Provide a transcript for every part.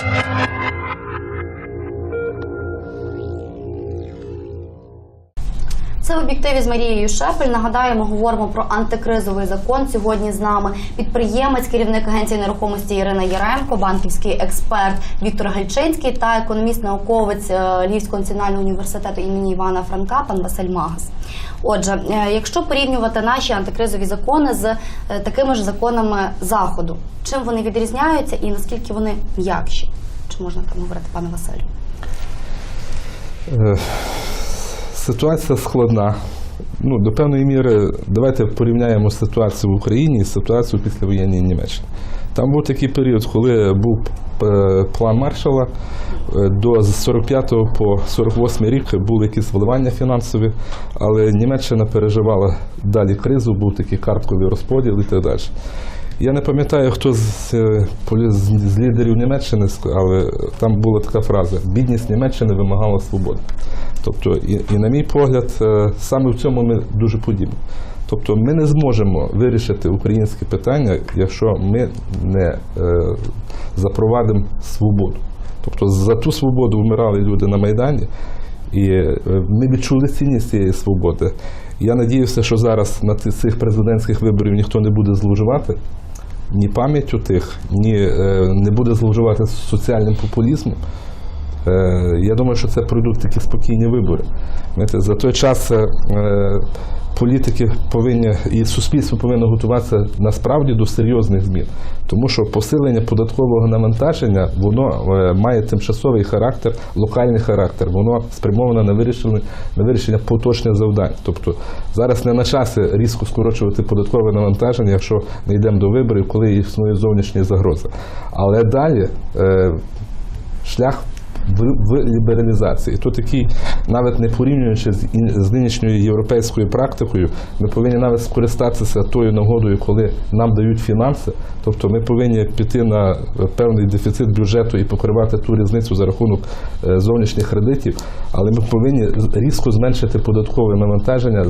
Thank you. Це в об'єктиві з Марією Шепель. Нагадаю, ми говоримо про антикризовий закон. Сьогодні з нами підприємець, керівник агенції нерухомості Ірина Яремко, банківський експерт Віктор Гальчинський та економіст-науковець е, Львівського національного університету імені Івана Франка, пан Василь Магас. Отже, е, якщо порівнювати наші антикризові закони з е, такими ж законами заходу, чим вони відрізняються і наскільки вони м'якші? Чи можна так говорити, пане Василю? Ситуація складна. Ну, до певної міри, давайте порівняємо ситуацію в Україні з ситуацією після воєнній Німеччини. Там був такий період, коли був е, план Маршала. е, До 45 по 48 рік були якісь вливання фінансові, але Німеччина переживала далі кризу, був такий картковий розподіл і так далі. Я не пам'ятаю, хто з, е, з, лідерів Німеччини, але там була така фраза: бідність Німеччини вимагала свободи. Тобто, і, і на мій погляд, е, саме в цьому ми дуже подібні. Тобто ми не зможемо вирішити українське питання, якщо ми не е, запровадимо свободу. Тобто за ту свободу вмирали люди на Майдані, і е, ми відчули цінність цієї свободи. Я надіюся, що зараз на цих президентських виборів ніхто не буде зловживати ні пам'яттю тих, ні е, не буде зловживати соціальним популізмом. Е, Я думаю, що це пройдуть такі спокійні вибори. За той час е, політики повинні і суспільство повинно готуватися насправді до серйозних змін, тому що посилення податкового навантаження воно е, має тимчасовий характер, локальний характер, воно спрямоване на вирішення, на вирішення поточних завдань. Тобто зараз не на часі різко скорочувати податкове навантаження, якщо ми йдемо до виборів, коли існує зовнішні загрози. Але далі шлях в, в лібералізації. То такий, навіть не порівнюючи з, з нинішньою європейською практикою, ми повинні навіть скористатися тою нагодою, коли нам дають фінанси. Тобто ми повинні піти на певний дефіцит бюджету і покривати ту різницю за рахунок е, зовнішніх кредитів, але ми повинні різко зменшити податкове навантаження,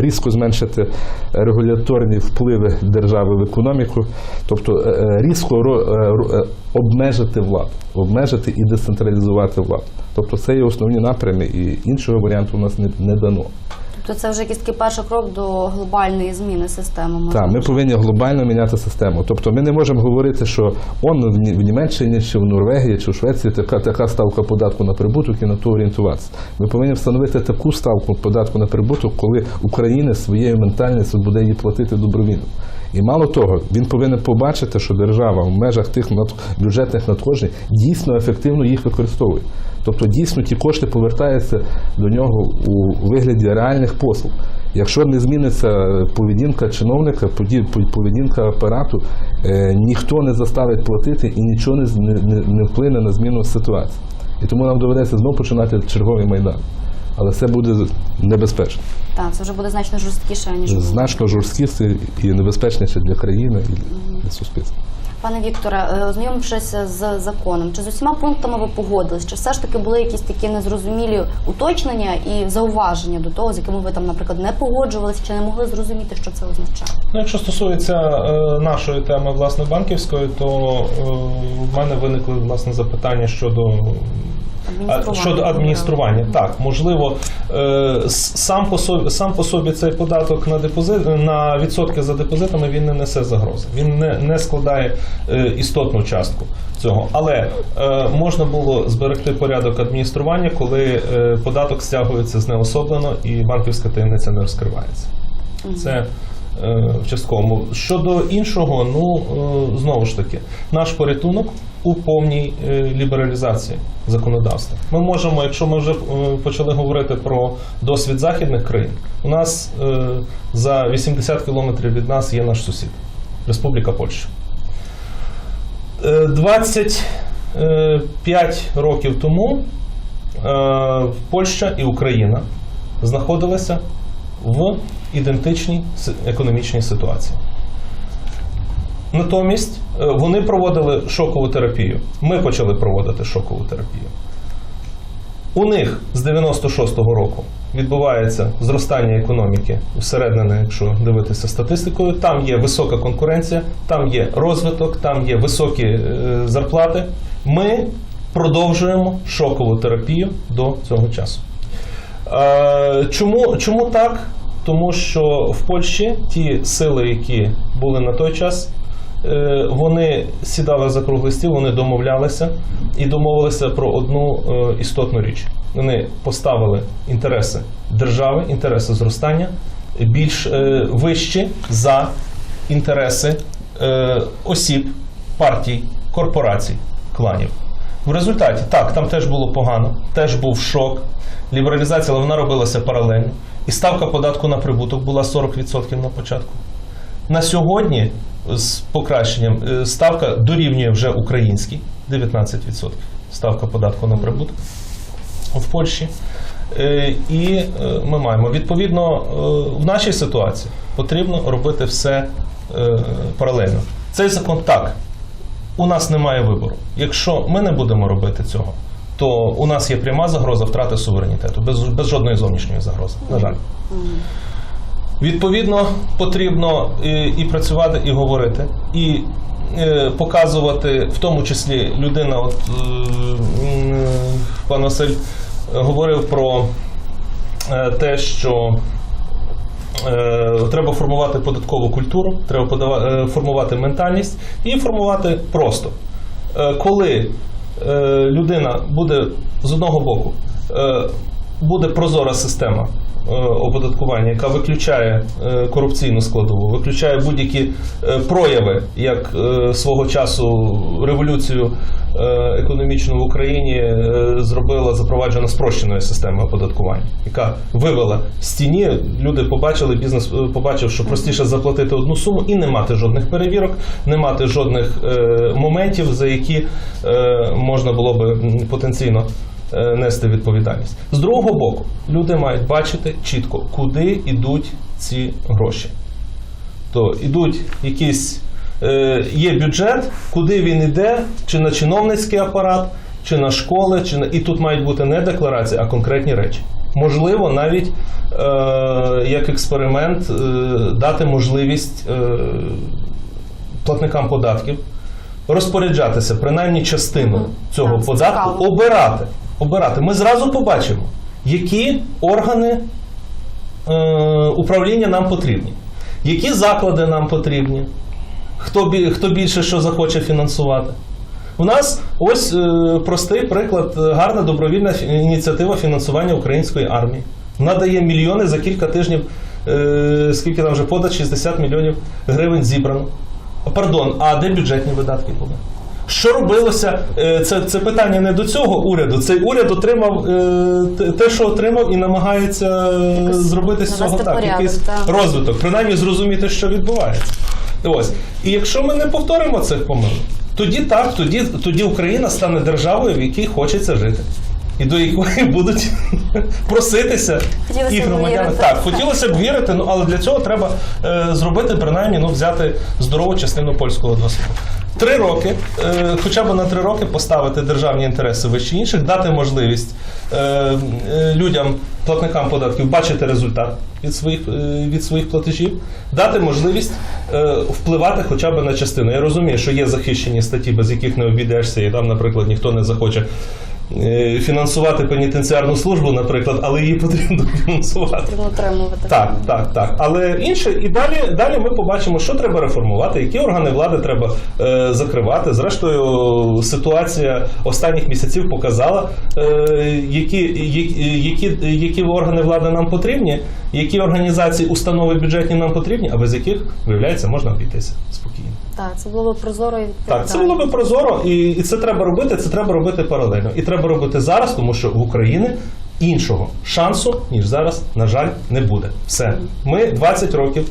різко зменшити регуляторні впливи держави в економіку, тобто е, е, різко обмежити владу, обмежити і децентралізувати владу. Тобто це є основні напрями, і іншого варіанту у нас не, не дано. Тобто це вже якийсь такий перший крок до глобальної зміни системи. Так, ми повинні глобально міняти систему. Тобто ми не можемо говорити, що он в Ні- в Німеччині чи в Норвегії чи в Швеції така, така ставка податку на прибуток і на то орієнтуватися. Ми повинні встановити таку ставку податку на прибуток, коли Україна своєю ментальністю буде її платити добровільно. І мало того, він повинен побачити, що держава в межах тих бюджетних надходжень дійсно ефективно їх використовує. Тобто дійсно ті кошти повертаються до нього у вигляді реальних послуг. Якщо не зміниться поведінка чиновника, поведінка апарату, е, ніхто не заставить платити і нічого не, не, не- не вплине на зміну ситуації. І тому нам доведеться знову починати черговий майдан. Але це буде небезпечно. Так, це вже буде значно жорсткіше, ніж. Значно жорсткіше і небезпечніше для країни і для суспільства. Пане Вікторе, е, ознайомившись з законом, чи з усіма пунктами ви погодились? Чи все ж таки були якісь такі незрозумілі уточнення і зауваження до того, з якими ви там, наприклад, не погоджувалися, чи не могли зрозуміти, що це означає? Ну, якщо стосується е, нашої теми власне банківської, то е, в мене виникли власне запитання щодо. Адміністрування. Щодо адміністрування, так можливо, е, сам по собі сам по собі цей податок на депозит на відсотки за депозитами він не несе загрози. Він не, не складає е, істотну частку цього. Але е, можна було зберегти порядок адміністрування, коли податок стягується знеособлено і банківська таємниця не розкривається. Це в частковому. Щодо іншого, ну знову ж таки, наш порятунок у повній е, лібералізації законодавства. Ми можемо, якщо ми вже е, почали говорити про досвід західних країн, у нас е, за 80 кілометрів від нас є наш сусід Республіка Польща. Е, 25 років тому Польща і Україна знаходилися в ідентичній економічній ситуації. Натомість е, вони проводили шокову терапію. Ми почали проводити шокову терапію. У них з 96-го року відбувається зростання економіки усереднене, якщо дивитися статистикою. Там є висока конкуренція, там є розвиток, там є високі е, зарплати. Ми продовжуємо шокову терапію до цього часу. Е, Чому, чому так? Тому що в Польщі ті сили, які були на той час, вони сідали за круглий стіл, вони домовлялися і домовилися про одну е, істотну річ. Вони поставили інтереси держави, інтереси зростання більш е, вищі за інтереси е, осіб, партій, корпорацій, кланів. В результаті так, там теж було погано, теж був шок. Лібералізація, але вона робилася паралельно. І ставка податку на прибуток була 40% на початку. На сьогодні з покращенням е, ставка дорівнює вже українській 19% ставка податку на прибуток в Польщі. Е, І е, ми маємо відповідно в нашій ситуації потрібно робити все паралельно. Цей закон так. У нас немає вибору. Якщо ми не будемо робити цього, то у нас є пряма загроза втрати суверенітету, без, без жодної зовнішньої загрози. На жаль. Відповідно, потрібно і, і працювати, і говорити, і е, показувати, в тому числі людина, от е, пан Василь говорив про е, те, що е, треба формувати податкову культуру, треба е, формувати ментальність і формувати просто. Е, коли е, людина буде з одного боку, е, буде прозора система е, оподаткування, яка виключає е, корупційну складову, виключає будь-які е, прояви, як е, свого часу революцію е, економічну в Україні е, зробила запроваджена спрощеною система оподаткування, яка вивела з тіні. Люди побачили, бізнес е, побачив, що простіше заплатити одну суму і не мати жодних перевірок, не мати жодних е, моментів, за які е, можна було би потенційно е, нести відповідальність. З другого боку, люди мають бачити чітко, куди йдуть ці гроші. То йдуть якісь. е, Є бюджет, куди він йде, чи на чиновницький апарат, чи на школи, чи на і тут мають бути не декларації, а конкретні речі. Можливо, навіть е, як експеримент е, дати можливість е, платникам податків розпоряджатися принаймні частиною цього податку, обирати. Обирати. Ми зразу побачимо, які органи е, управління нам потрібні, які заклади нам потрібні, хто, хто більше що захоче фінансувати. У нас ось е, простий приклад, е, гарна добровільна ініціатива фінансування української армії. Вона дає мільйони за кілька тижнів, е, скільки там вже понад 60 мільйонів гривень зібрано. Пардон, а де бюджетні видатки були? Що робилося? Е, Це, це питання не до цього уряду. Цей уряд отримав е, те- що отримав, і намагається Якось зробити з цього так, порядок, якийсь розвиток, принаймні зрозуміти, що відбувається. Ось. І якщо ми не повторимо цих помилок, тоді так, тоді, тоді Україна стане державою, в якій хочеться жити. І до якої будуть проситися Хотілося і громадяни. вірити. Так, хотілося б вірити, ну але для цього треба е, зробити принаймні ну, взяти здорову частину польського досвіду. Три роки, е, хоча б на три роки поставити державні інтереси вище інших, дати можливість е, е, людям, платникам податків, бачити результат від своїх, від своїх платежів, дати можливість впливати хоча б на частину. Я розумію, що є захищені статті, без яких не обійдешся, і там, наприклад, ніхто не захоче. Е, Фінансувати пенітенціарну службу, наприклад, але її потрібно фінансувати. Потрібно утримувати. Так, так, так. Але інше, і далі, далі ми побачимо, що треба реформувати, які органи влади треба е, закривати. Зрештою, ситуація останніх місяців показала, е, які, які, які, які органи влади нам потрібні, які організації, установи бюджетні нам потрібні, а без яких, виявляється, можна обійтися спокійно. Так, це було б прозоро і Так, це було би прозоро, і, і це треба робити. Це треба робити паралельно. І треба робити зараз, тому що в Україні іншого шансу, ніж зараз, на жаль, не буде. Все. Ми 20 років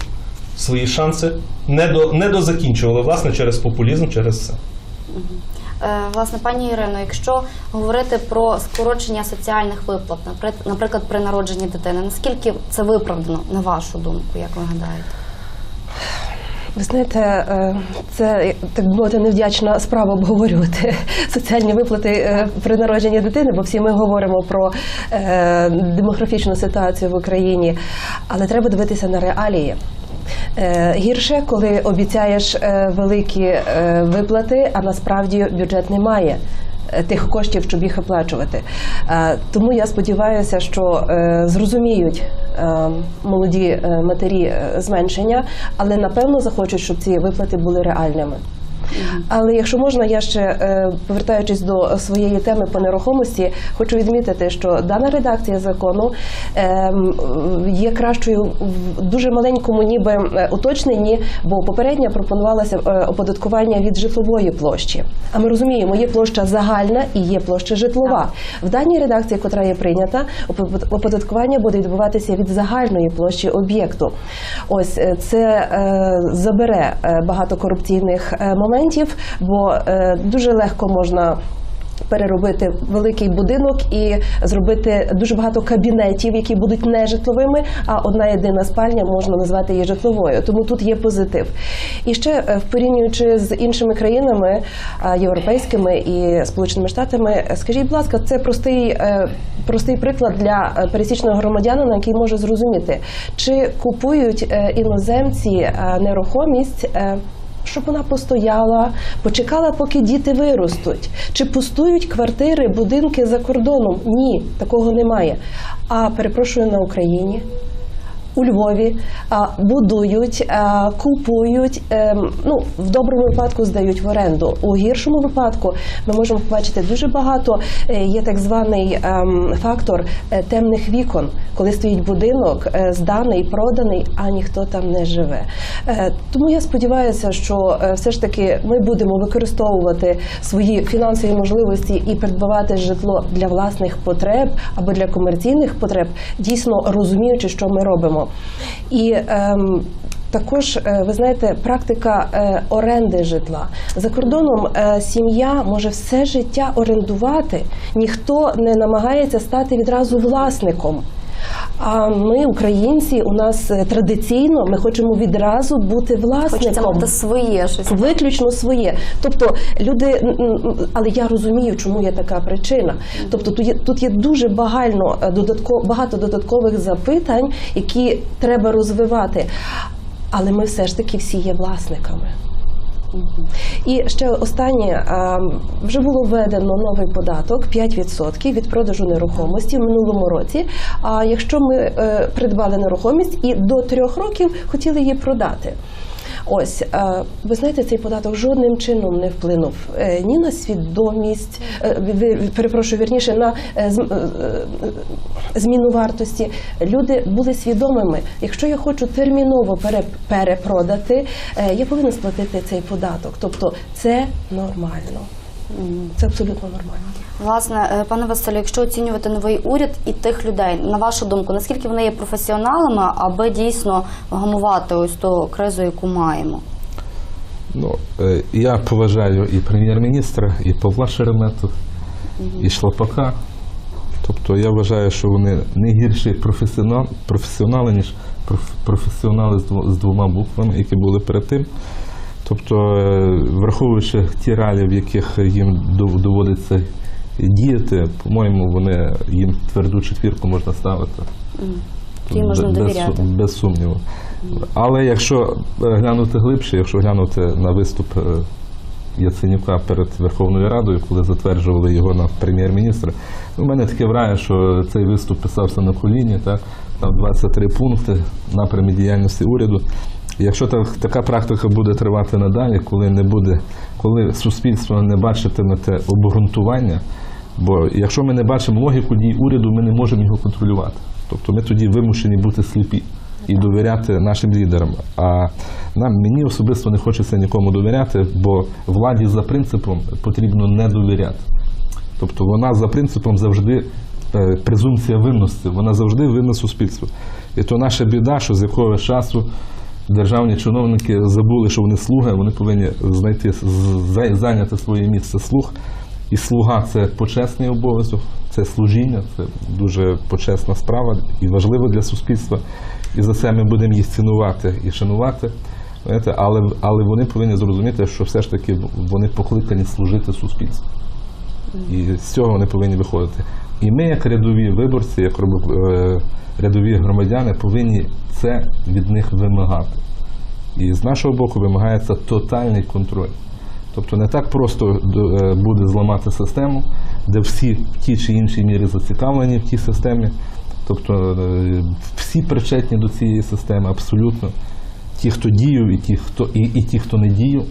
свої шанси не до не дозакінчували, власне, через популізм, через все. Е, Власне, пані Ірино, якщо говорити про скорочення соціальних виплат, наприк- наприклад, при народженні дитини, наскільки це виправдано, на вашу думку, як ви гадаєте? Ви знаєте, е, це так би мовити невдячна справа обговорювати соціальні виплати е, при народженні дитини, бо всі ми говоримо про е, демографічну ситуацію в Україні, але треба дивитися на реалії. Гірше, коли обіцяєш великі виплати, а насправді бюджет не має тих коштів, щоб їх оплачувати. Тому я сподіваюся, що зрозуміють молоді е, матері е, зменшення, але напевно захочуть, щоб ці виплати були реальними. Але якщо можна, я ще е, повертаючись до своєї теми по нерухомості, хочу відмітити, що дана редакція закону є кращою в дуже маленькому, ніби е, уточненні, бо попередня пропонувалася е, оподаткування від житлової площі. А ми розуміємо, є площа загальна і є площа житлова. В даній редакції, котра є прийнята, оподаткування буде відбуватися від загальної площі об'єкту. Ось е, це забере багато корупційних моментів, бо дуже легко можна. Переробити великий будинок і зробити дуже багато кабінетів, які будуть не житловими, а одна єдина спальня можна назвати її житловою. Тому тут є позитив. І ще е, порівнюючи з іншими країнами європейськими і Сполученими Штатами, е, скажіть, будь ласка, це простий, е, простий приклад для е, пересічного громадянина, який може зрозуміти, чи купують е, іноземці е, нерухомість. Щоб вона постояла, почекала, поки діти виростуть. Чи пустують квартири, будинки за кордоном? Ні, такого немає. А перепрошую на Україні. У Львові будують, купують, ем, ну в доброму випадку здають в оренду. У гіршому випадку ми можемо побачити дуже багато. е, Є так званий ем, фактор е, темних вікон, коли стоїть будинок е, зданий, проданий, а ніхто там не живе. Тому я сподіваюся, що все ж таки ми будемо використовувати свої фінансові можливості і придбавати житло для власних потреб або для комерційних потреб, дійсно розуміючи, що ми робимо. І ем, також, е, ви знаєте, практика е, оренди житла за кордоном. е, Сім'я може все життя орендувати, ніхто не намагається стати відразу власником. А ми, українці, у нас е, традиційно ми хочемо відразу бути Хочеться власником. мати своє щось. Виключно своє. Тобто люди, але я розумію, чому є така причина. Тобто тут є, тут є дуже багально е, додатко, багато додаткових запитань, які треба розвивати. Але ми все ж таки всі є власниками. І ще останнє вже було введено новий податок 5% від продажу нерухомості в минулому році. А якщо ми е, придбали нерухомість і до трьох років хотіли її продати. Ось е, ви знаєте, цей податок жодним чином не вплинув е, ні на свідомість, е, перепрошую, вірніше на зм- зміну вартості. Люди були свідомими. Якщо я хочу терміново пере- перепродати, я повинна сплатити цей податок. Тобто це нормально. Це абсолютно нормально. Власне, е, пане Василю, якщо оцінювати новий уряд і тих людей, на вашу думку, наскільки вони є професіоналами, аби дійсно вгамувати ось ту кризу, яку маємо? Ну, е, я поважаю і прем'єр-міністра, і Павла Шеремету, і Шлапака. Тобто я вважаю, що вони не гірші професіонали, ніж проф- професіонали з двома буквами, які були перед тим. Тобто, е, враховуючи ті реалії, в яких їм доводиться діяти, по-моєму, вони їм тверду четвірку можна ставити. Їм можна Без- без, довіряти. без сумніву. Але якщо е, глянути глибше, якщо глянути на виступ е, Яценюка перед Верховною Радою, коли затверджували його на прем'єр-міністра, у мене таке враження, що цей виступ писався на коліні, так? там 23 пункти напрямі діяльності уряду. Якщо так, така практика буде тривати надалі, коли не буде, коли суспільство не бачитиме те обґрунтування, бо якщо ми не бачимо логіку дій уряду, ми не можемо його контролювати. Тобто ми тоді вимушені бути сліпі і довіряти нашим лідерам. А нам мені особисто не хочеться нікому довіряти, бо владі за принципом потрібно не довіряти. Тобто вона за принципом завжди е, презумпція винності, вона завжди винна суспільству. І то наша біда, що з якогось часу державні чиновники забули, що вони слуги, вони повинні знайти зайняти своє місце слуг. І слуга це почесний обов'язок, це служіння, це дуже почесна справа і важливо для суспільства. І за це ми будемо їх цінувати і шанувати. Знаєте, Але, але вони повинні зрозуміти, що все ж таки вони покликані служити суспільству. І з цього вони повинні виходити. І ми, як рядові виборці, як е, рядові громадяни, повинні це від них вимагати. І з нашого боку вимагається тотальний контроль. Тобто не так просто е, буде зламати систему, де всі в тій чи іншій мірі зацікавлені в тій системі. Тобто е, всі причетні до цієї системи абсолютно. Ті, хто діяв, і ті, хто, і, і ті, хто не діяв.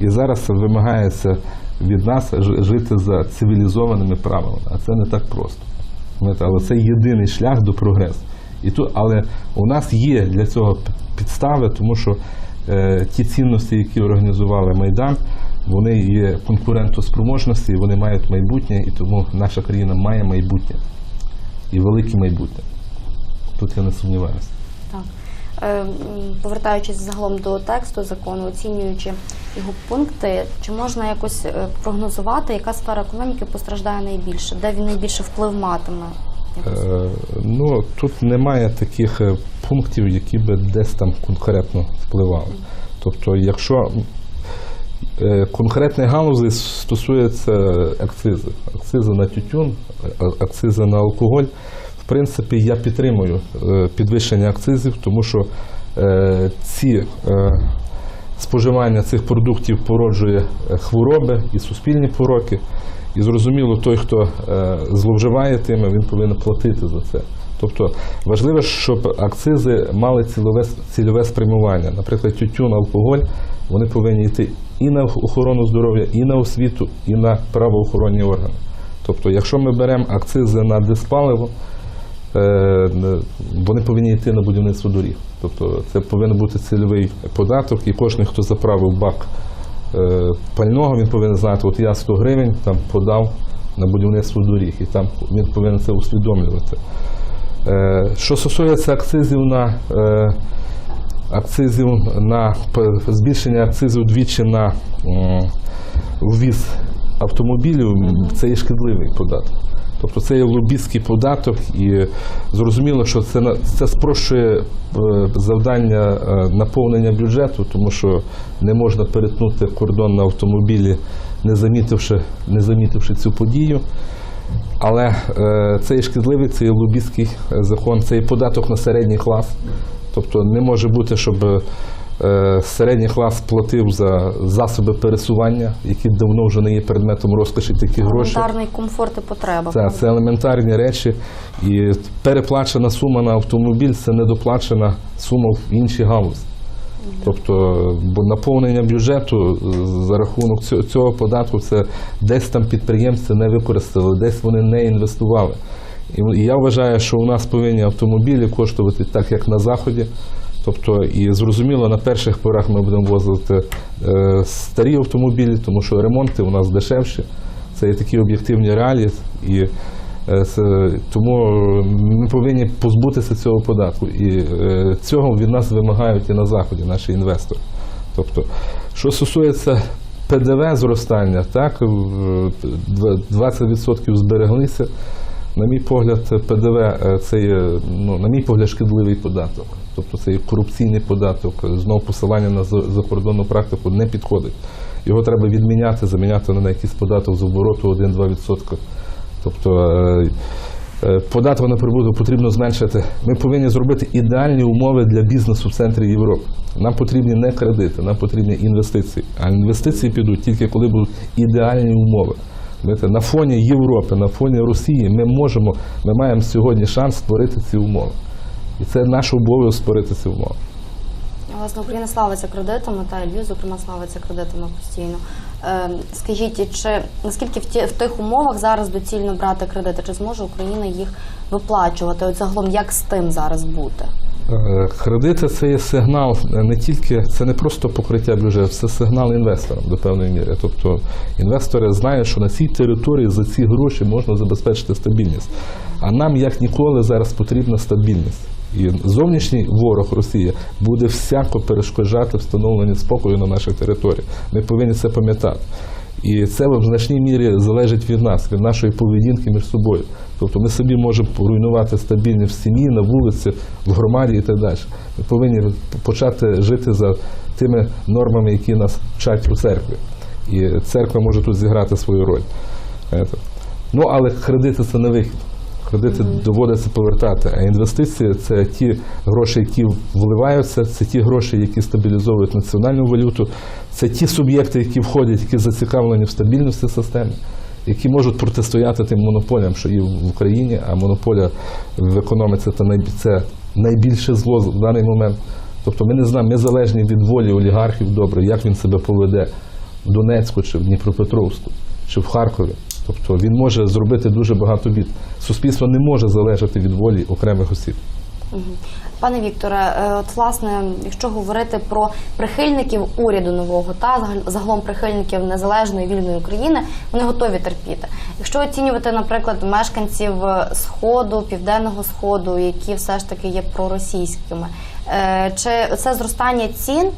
І зараз вимагається від нас жити за цивілізованими правилами, а це не так просто. Але це єдиний шлях до прогресу. І тут, але у нас є для цього підстави, тому що е, ті цінності, які організували Майдан, вони є конкурентоспроможності, вони мають майбутнє, і тому наша країна має майбутнє і велике майбутнє. Тут я не сумніваюся. Так. Е, Повертаючись загалом до тексту закону, оцінюючи його пункти, чи можна якось е, прогнозувати, яка сфера економіки постраждає найбільше, де він найбільше вплив матиме? Е, ну, тут немає таких пунктів, які би десь там конкретно впливали. Тобто, якщо конкретної галузі стосується акцизи, акцизи на тютюн, акцизи на алкоголь, принципі, я підтримую е, підвищення акцизів, тому що е, ці е, споживання цих продуктів породжує хвороби і суспільні пороки. І зрозуміло, той, хто зловживає тими, він повинен платити за це. Тобто важливо, щоб акцизи мали цільове, цільове спрямування. Наприклад, тютюн, алкоголь, вони повинні йти і на охорону здоров'я, і на освіту, і на правоохоронні органи. Тобто, якщо ми беремо акцизи на диспаливо, вони повинні йти на будівництво доріг. Тобто це повинен бути цільовий податок, і кожен, хто заправив бак е, пального, він повинен знати, от я 100 гривень там подав на будівництво доріг, і там він повинен це усвідомлювати. Е, Що стосується акцизів на е, акцизів на збільшення акцизів двічі на ввіз автомобілів, це є шкідливий податок. Тобто це є лобістський податок, і зрозуміло, що це це спрощує е, завдання е, наповнення бюджету, тому що не можна перетнути кордон на автомобілі, не замітивши, не замітивши цю подію. Але е, це є шкідливий, це є лобістський закон, це є податок на середній клас. Тобто не може бути, щоб середній клас платив за засоби пересування, які давно вже не є предметом розкоші такі гроші. Елементарний комфорт і потреба. Це, це елементарні речі. І переплачена сума на автомобіль це недоплачена сума в іншій галузі. Тобто, бо наповнення бюджету е, за рахунок цього, податку це десь там підприємці не використали, десь вони не інвестували. І я вважаю, що у нас повинні автомобілі коштувати так, як на заході. Тобто, і зрозуміло, на перших порах ми будемо возити е, старі автомобілі, тому що ремонти у нас дешевші. Це є такі об'єктивні реалії. І Е, Тому ми повинні позбутися цього податку. І е, цього від нас вимагають і на Заході наші інвестори. Тобто, що стосується ПДВ зростання, так, 20% збереглися. На мій погляд, ПДВ це є, ну, на мій погляд, шкідливий податок. Тобто це є корупційний податок. Знову посилання на закордонну практику не підходить. Його треба відміняти, заміняти на якийсь податок з обороту 1-2%. Тобто е, е, податок на прибуток потрібно зменшити. Ми повинні зробити ідеальні умови для бізнесу в центрі Європи. Нам потрібні не кредити, нам потрібні інвестиції. А інвестиції підуть тільки коли будуть ідеальні умови. На фоні Європи, на фоні Росії ми можемо, ми маємо сьогодні шанс створити ці умови. І це наш обов'язок створити ці умови. Власне, Україна славиться кредитами, та Львів, зокрема, славиться кредитами постійно. Е, скажіть, чи наскільки в, ті, в тих умовах зараз доцільно брати кредити? Чи зможе Україна їх виплачувати? От загалом, як з тим зараз бути? Е, Кредити це є сигнал е, не тільки це не просто покриття бюджету, це сигнал інвесторам до певної міри. Тобто інвестори знають, що на цій території за ці гроші можна забезпечити стабільність. А нам як ніколи зараз потрібна стабільність. І зовнішній ворог Росія буде всяко перешкоджати встановленню спокою на нашій території. Ми повинні це пам'ятати. І це в значній мірі залежить від нас, від нашої поведінки між собою. Тобто ми собі можемо руйнувати стабільність в сім'ї, на вулиці, в громаді і так далі. Ми повинні почати жити за тими нормами, які нас вчать у церкві. І церква може тут зіграти свою роль. Ну, але кредити це не вихід. Кредити доводиться повертати. А інвестиції це ті гроші, які вливаються, це ті гроші, які стабілізовують національну валюту, це ті суб'єкти, які входять, які зацікавлені в стабільності системи, які можуть протистояти тим монополіям, що є в Україні, а монополія в економіці це най- це найбільше зло в даний момент. Тобто ми не знаємо, ми залежні від волі олігархів добре, як він себе поведе в Донецьку чи в Дніпропетровську чи в Харкові. Тобто він може зробити дуже багато бід. Суспільство не може залежати від волі окремих осіб. Пане Вікторе, е, от власне, якщо говорити про прихильників уряду нового та загал- загалом прихильників незалежної вільної України, вони готові терпіти. Якщо оцінювати, наприклад, мешканців е, сходу, південного сходу, які все ж таки є проросійськими, е, чи це зростання цін,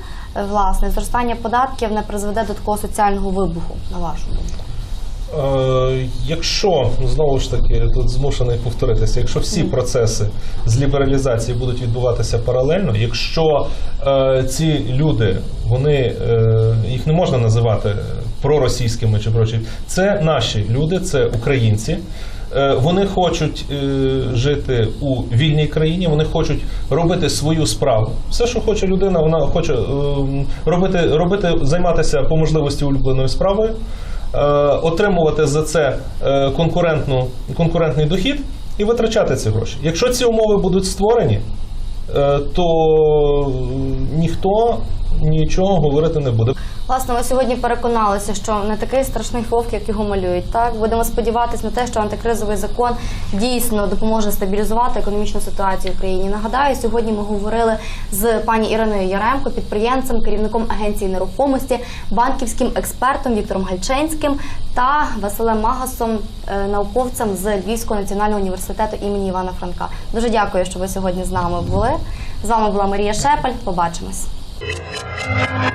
власне, зростання податків не призведе до такого соціального вибуху, на вашу думку? Е, Якщо знову ж таки тут змушений повторитися, якщо всі процеси з лібералізації будуть відбуватися паралельно, якщо е, ці люди, вони е, їх не можна називати проросійськими чи прочі, це наші люди, це українці. Е, Вони хочуть е, жити у вільній країні, вони хочуть робити свою справу. Все, що хоче людина, вона хоче е, робити, робити, займатися по можливості улюбленою справою отримувати за це е, конкурентний дохід і витрачати ці гроші. Якщо ці умови будуть створені, е, то ніхто нічого говорити не буде. Власне, ми сьогодні переконалися, що не такий страшний вовк, як його малюють. Так будемо сподіватися на те, що антикризовий закон дійсно допоможе стабілізувати економічну ситуацію в країні. Нагадаю, сьогодні ми говорили з пані Іриною Яремко, підприємцем, керівником агенції нерухомості, банківським експертом Віктором Гальчинським та Василем Магасом, е, науковцем з Львівського національного університету імені Івана Франка. Дуже дякую, що ви сьогодні з нами були. З вами була Марія Шепель. Побачимось. Música